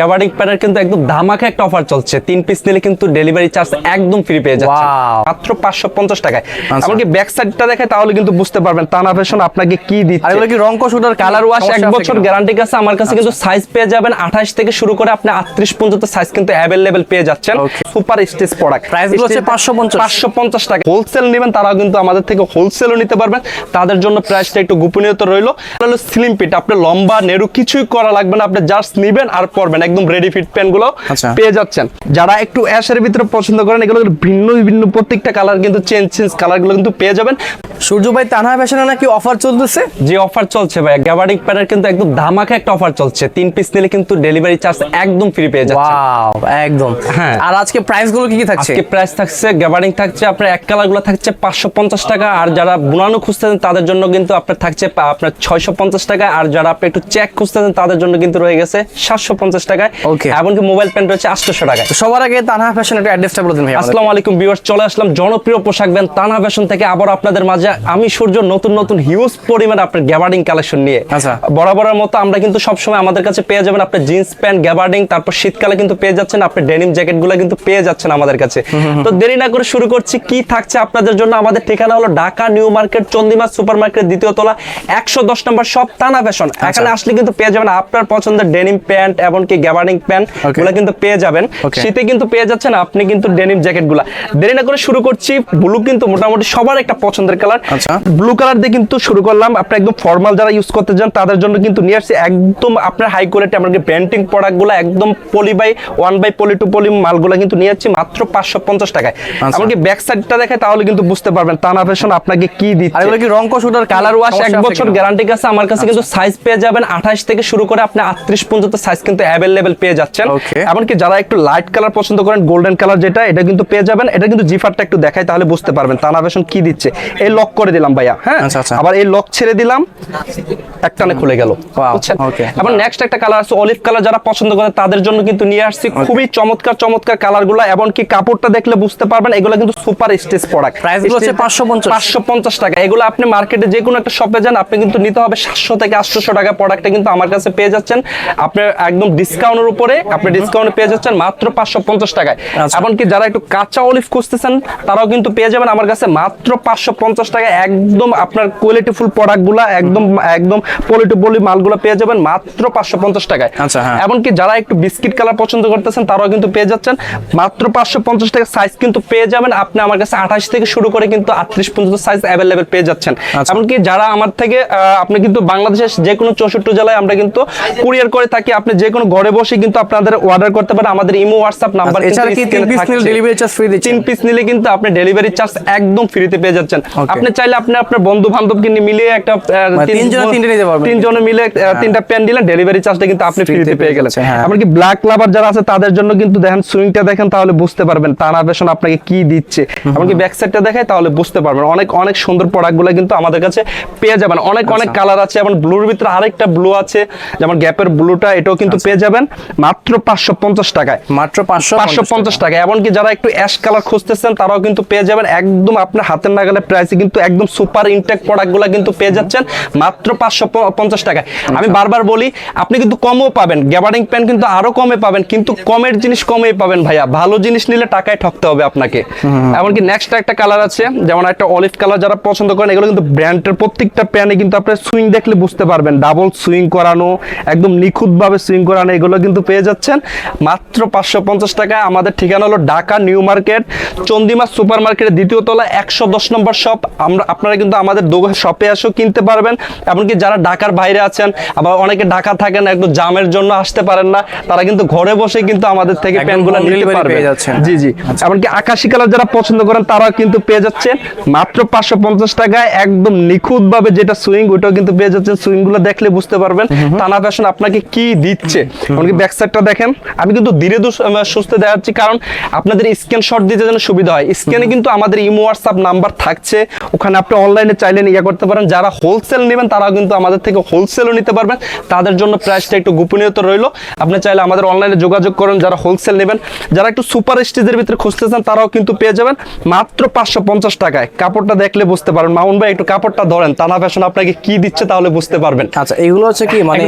Gabardine প্যানের কিন্তু একদম ধামাকা একটা অফার চলছে। তিন পিস নিলে কিন্তু ডেলিভারি চার্জ একদম ফ্রি পেয়ে যাচ্ছে মাত্র পাঁচশো পঞ্চাশ টাকায়। আচ্ছা। এমনকি ব্যাক সাইডটা দেখে তাহলে কিন্তু বুঝতে পারবেন। তানা ফ্যাশন আপনাকে কি আর দিচ্ছে এগুলো কি রং কষুটার কালার ওয়াশ এক বছর গ্যারান্টি আছে আমার কাছে কিন্তু সাইজ পেয়ে যাবেন। আঠাশ থেকে শুরু করে আপনি আটত্রিশ পর্যন্ত সাইজ কিন্তু অ্যাভেলেবেল পেয়ে যাচ্ছেন। সুপার স্টেজ প্রোডাক্টগুলো হচ্ছে 550 পাঁচশো পঞ্চাশ। টাকা। হোলসেল নেবেন তারাও কিন্তু আমাদের থেকে হোলসেলও নিতে পারবেন। তাদের জন্য প্রাইসটা একটু গোপনীয়তা রইল। হলো স্লিম পিট আপনি লম্বা নেরু কিছুই করা লাগবে না। আপনি জাস্ট নিবেন আর পরবেন। একদম রেডি ফিট প্যান্টগুলো আচ্ছা। পেয়ে যাচ্ছেন। যারা একটু অ্যাশের ভিতরে পছন্দ করেন এগুলো ভিন্ন ভিন্ন প্রত্যেকটা কালার কিন্তু চেঞ্জ চেঞ্জ কালারগুলো কিন্তু পেয়ে যাবেন। সূর্য ভাই তানহা ফ্যাশনে নাকি অফার চলতেছে? যে অফার চলছে ভাই। গ্যাবার্ডিং প্যানের কিন্তু একদম ধামাকা একটা অফার চলছে। তিন পিস নিলে কিন্তু ডেলিভারি চার্জ একদম ফ্রি পেয়ে যাচ্ছে ওয়াও একদম। হ্যাঁ। আর আজকে প্রাইসগুলো কি কি থাকছে? আজকে প্রাইস থাকছে গ্যাবার্ডিং থাকছে আপনার এক কালারগুলো থাকছে পাঁচশো পঞ্চাশ টাকা। আর যারা বুনানো খুঁজতেছেন তাদের জন্য কিন্তু আপনার থাকছে আপনার ছয়শো পঞ্চাশ টাকা। আর যারা আপনি একটু চেক খুঁজতেছেন তাদের জন্য কিন্তু রয়ে গেছে সাতশো পঞ্চাশ টাকায়। এমনকি মোবাইল প্যান্ট রয়েছে আটশোশো টাকায়। সবার আগে তানহা ফ্যাশন একটা অ্যাড্রেসটা বলে দিন ভাই আসসালামু আলাইকুম ভিউয়ার্স চলে আসলাম জনপ্রিয় পোশাক ব্যান্ড তানা ফ্যাশন থেকে। আবার আপনাদের মাঝে আমি সূর্য নতুন নতুন হিউজ পরিমাণে আপনার গ্যাবার্ডিং কালেকশন নিয়ে। আচ্ছা। বরাবরের মতো আমরা কিন্তু সবসময় আমাদের কাছে পেয়ে যাবেন আপনার জিন্স প্যান্ট গ্যাবার্ডিং তারপর শীতকালে কিন্তু পেয়ে যাচ্ছেন আপনি ডেনিম জ্যাকেটগুলো কিন্তু পেয়ে যাচ্ছেন আমাদের কাছে। তো দেরি না করে শুরু করছি কি থাকছে আপনাদের জন্য? আমাদের ঠিকানা হলো Dhaka new market Chandrima super market দ্বিতীয় তলা একশো দশ নম্বর সব তানা ফ্যাশন এখানে আসলে কিন্তু পেয়ে যাবেন আপনার পছন্দের ডেনিম প্যান্ট এমনকি গ্যাবার্ডিং প্যান্ট. গুলো কিন্তু পেয়ে যাবেন। শীতে কিন্তু পেয়ে যাচ্ছেন আপনি কিন্তু ডেনিম জ্যাকেটগুলা দেরি না করে শুরু করছি ব্লু কিন্তু মোটামুটি সবার একটা পছন্দের কালার আচ্ছা। ব্লু কালার দিয়ে কিন্তু শুরু করলাম আপনি একদম ফর্মাল যারা ইউজ করতে চান তাদের জন্য কিন্তু নিয়ে আসছি একদম আপনার হাই কোয়ালিটি আমাদের পেন্টিং প্রোডাক্টগুলো একদম poly by one by poly two poly মালগুলো কিন্তু নিয়ে যাচ্ছি মাত্র পাঁচশো পঞ্চাশ টাকায়। আচ্ছা। এমনকি ব্যাক সাইডটা দেখে তাহলে কিন্তু বুঝতে পারবেন তানা ফ্যাশন আপনাকে কি আর দিচ্ছে এগুলো কি রং কষুটার কালার ওয়াশ এক বছর গ্যারান্টি আছে আমার কাছে কিন্তু সাইজ পেয়ে যাবেন। আঠাশ থেকে শুরু করে আপনি আটত্রিশ পর্যন্ত সাইজ কিন্তু অ্যাভেলেবেল পেয়ে যাচ্ছেন। এমনকি যারা একটু লাইট কালার পছন্দ করেন গোল্ডেন কালার যেটা এটা কিন্তু পেয়ে যাবেন। এটা কিন্তু জিফারটা একটু দেখাই তাহলে বুঝতে পারবেন তানা ফ্যাশন কি দিচ্ছে। এই লক করে দিলাম ভাইয়া হ্যাঁ? আচ্ছা, আচ্ছা। আবার এই লক ছেড়ে দিলাম একটানে খুলে গেল। বুঝছেন. এবার নেক্সট একটা কালার আছে অলিভ কালার যারা পছন্দ করেন তাদের জন্য কিন্তু নিয়ে আসছি। খুবই চমৎকার চমৎকার কালারগুলো এমনকি কাপড়টা দেখলে বুঝতে পারবেন এগুলো কিন্তু সুপার স্টেজ প্রোডাক্ট Price গুলো হচ্ছে 550 পাঁচশো পঞ্চাশ। টাকা। এগুলো আপনি মার্কেটে যে কোনো একটা শপে যান আপনি কিন্তু নিতে হবে সাতশো থেকে আটশোশো টাকা প্রোডাক্টটা কিন্তু আমার কাছে পেয়ে যাচ্ছেন। আপনার একদম ডিসকাউন্টের উপরে আপনি ডিসকাউন্টে পেয়ে যাচ্ছেন মাত্র পাঁচশো পঞ্চাশ টাকায়। আচ্ছা। এমনকি যারা একটু কাঁচা অলিভ খুঁজতেছেন তারাও কিন্তু পেয়ে যাবেন আমার কাছে মাত্র পাঁচশো পঞ্চাশ টাকা একদম আপনার কোয়ালিটিফুল প্রোডাক্টগুলো একদম একদম পলি টু পলি মালগুলো পেয়ে যাবেন মাত্র পাঁচশো পঞ্চাশ টাকায়। আচ্ছা, হ্যাঁ। এমনকি যারা একটু বিস্কিট কালার পছন্দ করতেছেন তারাও কিন্তু পেয়ে যাচ্ছেন। মাত্র পাঁচশো পঞ্চাশ টাকা সাইজ কিন্তু পেয়ে যাবেন। আপনি আমার কাছে আঠাশ থেকে শুরু করে কিন্তু আটত্রিশ পর্যন্ত সাইজ অ্যাভেলেবেল পেয়ে যাচ্ছেন। আচ্ছা। এমনকি যারা আমার থেকে আপনি কিন্তু বাংলাদেশের যে কোনো চৌষট্টি জেলায় আমরা কিন্তু কুরিয়ার করে থাকি। আপনি যে কোনো ঘরে বসে কিন্তু আপনাদের অর্ডার করতে পারেন। আমাদের ইমো হোয়াটসআপ নাম্বার আচ্ছা, এছাড়া কি তিন পিস নিলে ডেলিভারি চার্জ ফ্রি দিচ্ছেন? তিন পিস নিলে কিন্তু আপনি ডেলিভারি চার্জ একদম ফ্রিতে পেয়ে যাচ্ছেন। আপনি চাইলে আপনি আপনার বন্ধু বান্ধবকে নিয়ে মিলিয়ে একটা মানে তিন- তিনজনে তিনটে নিতে পারবেন। তিনজনে মিলে তিনটা প্যান দিলেন ডেলিভারি চার্জটা কিন্তু আপনি ফ্রিতে পেয়ে গেলেন। হ্যাঁ। এমনকি ব্ল্যাক লাভার যারা আছে তাদের জন্য কিন্তু দেখেন সুইংটা দেখেন তাহলে বুঝতে পারবেন তানা ফ্যাশন আপনাকে কি দিচ্ছে। এমনকি ব্যাক সাইডটা দেখায় তাহলে বুঝতে পারবেন। অনেক অনেক সুন্দর প্রোডাক্টগুলো কিন্তু আমাদের কাছে পেয়ে যাবেন। অনেক অনেক আচ্ছা। কালার আছে এবং ব্লুর ভিতরে আরেকটা ব্লু আছে যেমন গ্যাপের ব্লুটা এটাও কিন্তু আচ্ছা। পেয়ে যাবেন। মাত্র পাঁচশো পঞ্চাশ টাকায়। মাত্র পাঁচশো পাঁচশো পঞ্চাশ টাকা এমনকি যারা একটু অ্যাশ কালার খুঁজতেছেন তারাও কিন্তু পেয়ে যাবেন। একদম আপনার হাতের নাগালে প্রাইসে কিন্তু একদম সুপার ইনটেক প্রোডাক্টগুলো কিন্তু পেয়ে যাচ্ছেন মাত্র পাঁচশো পঞ্চাশ টাকায়। আমি বারবার বলি আপনি কিন্তু কমও পাবেন। গ্যাবার্ডিং প্যান কিন্তু আরও কমে পাবেন কিন্তু কমের জিনিস কমেই পাবেন ভাইয়া। ভালো জিনিস নিলে টাকায় ঠকতে হবে আপনাকে। এমনকি নেক্সট একটা কালার আছে যেমন একটা অলিভ কালার যারা পছন্দ করেন এগুলো কিন্তু ব্র্যান্ডের প্রত্যেকটা প্যানে কিন্তু আপনার সুইং দেখলে বুঝতে পারবেন। ডাবল সুইং করানো একদম নিখুঁতভাবে সুইং করানো এগুলো কিন্তু পেয়ে যাচ্ছেন। মাত্র পাঁচশো পঞ্চাশ টাকা আমাদের ঠিকানা হলো Dhaka new market Chandrima super মার্কেটের দ্বিতীয় তলা একশো দশ নম্বর শপ। আমরা আপনারা কিন্তু আমাদের দোকান শপে এসেও কিনতে পারবেন। এমনকি যারা ঢাকার বাইরে আছেন আবার অনেকে ঢাকা থাকেন একটু জামের জন্য আসতে পারেন না তারা কিন্তু ঘরে বসে কিন্তু আমাদের থেকে home নিতে পারবেন। জি জি। এমনকি আকাশি কালার যারা পছন্দ করেন তারাও কিন্তু পেয়ে যাচ্ছেন। মাত্র পাঁচশো পঞ্চাশ টাকায় একদম নিখুঁত ভাবে যেটা সুইং ওটাও কিন্তু পেয়ে যাচ্ছেন। সুইংগুলো দেখলে বুঝতে পারবেন। টানা ফ্যাশন আপনাকে কি দিচ্ছে? এমনকি ব্যাক সাইডটা দেখেন আমি কিন্তু ধীরে সুস্থ দেখাচ্ছি কারণ আপনাদের স্ক্রিনশট দিতে যেন সুবিধা হয়। স্ক্যানে কিন্তু আমাদের ইমো হোয়াটসঅ্যাপ নাম্বার থাকছে। ওখানে আপনি অনলাইনে চাইলে ইয়ে করতে পারেন। যারা হোলসেল নেবেন তারাও কিন্তু আমাদের থেকে হোলসেলও নিতে পারবেন। তাদের জন্য প্রাইসটা একটু গোপনীয়তা রইল। আপনি চাইলে আমাদের অনলাইনে যোগাযোগ করেন যারা হোলসেল নেবেন। যারা একটু সুপার স্টেজের ভিতরে খুঁজতেছেন তারাও কিন্তু পেয়ে যাবেন। মাত্র পাঁচশো পঞ্চাশ টাকায়। কাপড়টা দেখলে বুঝতে পারবেন মামুন ভাই একটু কাপড়টা ধরেন। তানা ফ্যাশন আপনাকে কি দিচ্ছে তাহলে বুঝতে পারবেন। আচ্ছা এগুলো হচ্ছে কি মানে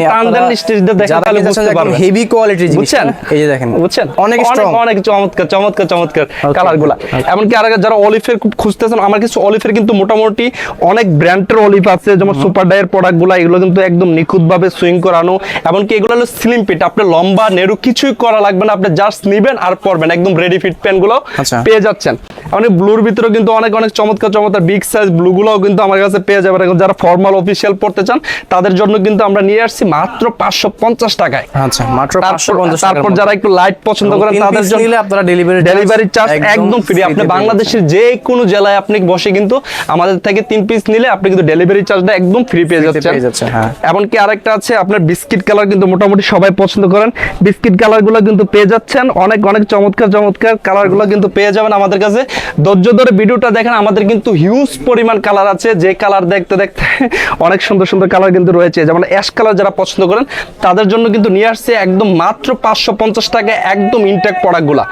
তাহলে বুঝতে পারবেন। হেভি কোয়ালিটির জিনিস। বুঝছেন? এই যে দেখেন বুঝছেন? অনেক স্ট্রং অনেক চমৎকার চমৎকার চমৎকার কালারগুলা। এমনকি আর যারা অলিফের খুব খুঁজতেছেন আমার কিছু অলিফের কিন্তু মোটামুটি অনেক ব্র্যান্ডের অলিভ আছে যেমন সুপার ডায়ের প্রোডাক্টগুলা এগুলো কিন্তু একদম নিখুঁত ভাবে সুইং করানো। এমনকি এগুলো হলো স্লিম ফিট আপনি লম্বা নেরু কিছুই করা লাগবে না আপনি জাস্ট নিবেন আর পরবেন একদম রেডি ফিট প্যান্টগুলো আচ্ছা। পেয়ে যাচ্ছেন। এমনকি ব্লুর ভিতরে কিন্তু অনেক অনেক চমৎকার চমৎকার বিগ সাইজ ব্লু গুলোও কিন্তু আমার কাছে পেয়ে যাবেন। এখন যারা ফর্মাল অফিসিয়াল পড়তে চান তাদের জন্য কিন্তু আমরা নিয়ে আসছি মাত্র পাঁচশো পঞ্চাশ টাকায়। আচ্ছা মাত্র পাঁচশো পঞ্চাশ তারপর যারা একটু লাইট পছন্দ করেন তাদের জন্য আপনারা ডেলিভারি ডেলিভারি চার্জ একদম ফ্রি আপনি বাংলাদেশের যে কোনো জেলায় আপনি বসে কিন্তু আমাদের থেকে তিন পিস নিলে আপনি কিন্তু ডেলিভারি চার্জটা একদম ফ্রি পেয়ে যাচ্ছেন। হ্যাঁ। এমনকি আরেকটা আছে আপনার বিস্কিট কালার কিন্তু মোটামুটি সবাই পছন্দ করেন। বিস্কিট কালারগুলো কিন্তু পেয়ে যাচ্ছেন। অনেক অনেক চমৎকার চমৎকার কালারগুলো কিন্তু পেয়ে যাবেন আমাদের কাছে। ধৈর্য ধরে ভিডিওটা দেখেন আমাদের কিন্তু হিউজ পরিমাণ কালার আছে। যে কালার দেখতে দেখতে অনেক সুন্দর সুন্দর কালার কিন্তু রয়েছে। যেমন অ্যাশ কালার যারা পছন্দ করেন তাদের জন্য কিন্তু নিয়ে আসছে একদম মাত্র পাঁচশো পঞ্চাশ টাকা একদম ইনটেক প্রোডাক্টগুলা গুলা।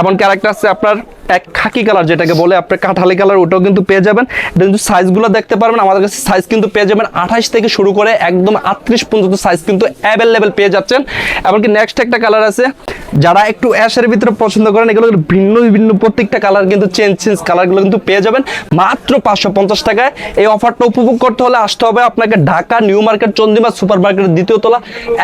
এমনকি আরেকটা আছে আপনার? এক খাকি কালার যেটাকে বলে আপনি কাঠালি কালার ওটাও কিন্তু পেয়ে যাবেন। কিন্তু সাইজগুলো দেখতে পারবেন, আমাদের কাছে সাইজ কিন্তু পেয়ে যাবেন আঠাশ থেকে শুরু করে একদম আটত্রিশ পর্যন্ত সাইজ কিন্তু অ্যাভেলেবেল পেয়ে যাচ্ছেন। এমনকি নেক্সট একটা কালার আছে, যারা একটু অ্যাশের ভিতরে পছন্দ করেন, এগুলো ভিন্ন ভিন্ন প্রত্যেকটা কালার কিন্তু চেঞ্জ চেঞ্জ কালারগুলো কিন্তু পেয়ে যাবেন। মাত্র পাঁচশো পঞ্চাশ টাকায় এই অফারটা উপভোগ করতে হলে আসতে হবে আপনাকে Dhaka, new market, Chandrima super মার্কেটের দ্বিতীয় তলা,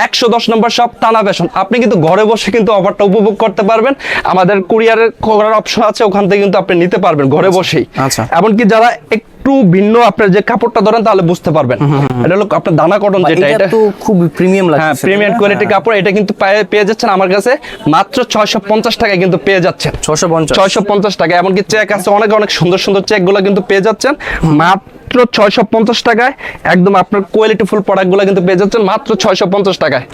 একশো দশ নম্বর সব টানা বেসন আপনি কিন্তু ঘরে বসে কিন্তু অফারটা উপভোগ করতে পারবেন। আমাদের কুরিয়ারের করার অপশন আছে। ওখান থেকে কিন্তু আপনি নিতে পারবেন ঘরে বসেই। আচ্ছা। এমনকি যারা একটু ভিন্ন আপনার যে কাপড়টা ধরেন তাহলে বুঝতে পারবেন। এটা হলো আপনার দানা কটন যেটা এটা তো খুব প্রিমিয়াম লাগে হ্যাঁ প্রিমিয়াম কোয়ালিটি কাপড় এটা কিন্তু পায়ে- পেয়ে যাচ্ছেন আমার কাছে মাত্র ছয়শো পঞ্চাশ টাকায় কিন্তু পেয়ে যাচ্ছেন। ছশো পঞ্চাশ। ছয়শো পঞ্চাশ টাকা এমনকি চেক আছে অনেক অনেক সুন্দর সুন্দর চেকগুলো কিন্তু পেয়ে যাচ্ছেন। মাত্র ছয়শো পঞ্চাশ টাকায় একদম আপনার কোয়ালিটি ফুল প্রোডাক্টগুলো কিন্তু পেয়ে যাচ্ছেন মাত্র ছয়শো পঞ্চাশ টাকায়।